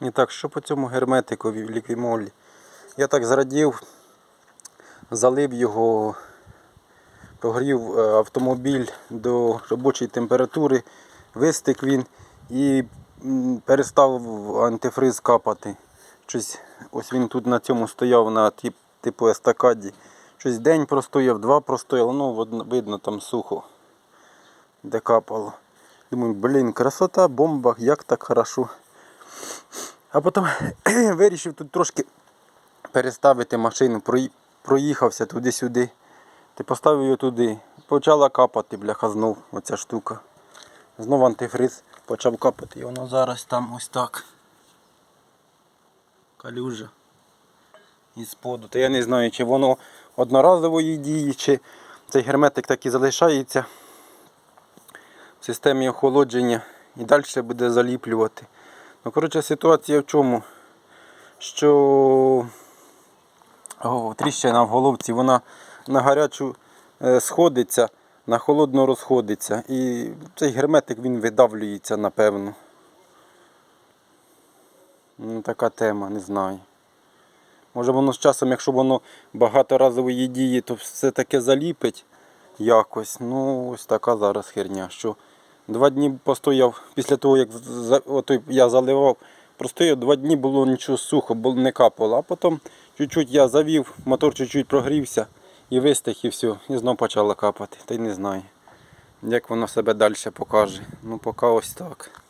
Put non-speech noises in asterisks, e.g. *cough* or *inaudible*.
І так, що по цьому герметикові в ліквімолі? Я так зрадів, залив його, прогрів е, автомобіль до робочої температури, вистик він і перестав антифриз капати. Щось, ось він тут на цьому стояв на тип, типу естакаді. Щось день простояв, два простояв, ну видно, видно там сухо, де капало. Думаю, блін, красота, бомба, як так хорошо. А потім *clears throat* вирішив тут трошки переставити машину, проїхався туди-сюди. Ти поставив її туди. Почала капати, бляха, знов оця штука. Знов антифриз почав капати. І воно зараз там ось так. Калюжа. І споду. Та я не знаю, чи воно одноразової дії, чи цей герметик так і залишається в системі охолодження і далі буде заліплювати. Ну, коротше, ситуація в чому? Що о, тріщина в головці, вона на гарячу е, сходиться, на холодну розходиться. І цей герметик він видавлюється, напевно. Ну, така тема, не знаю. Може воно з часом, якщо воно багаторазової дії, то все таке заліпить якось. Ну, ось така зараз херня. Що два дні постояв після того, як я заливав, простояв, два дні було нічого сухо, бо не капало. А потім чуть-чуть я завів, мотор чуть-чуть прогрівся і вистих, і все. І знов почало капати. Та й не знаю, як воно себе далі покаже. Ну, поки ось так.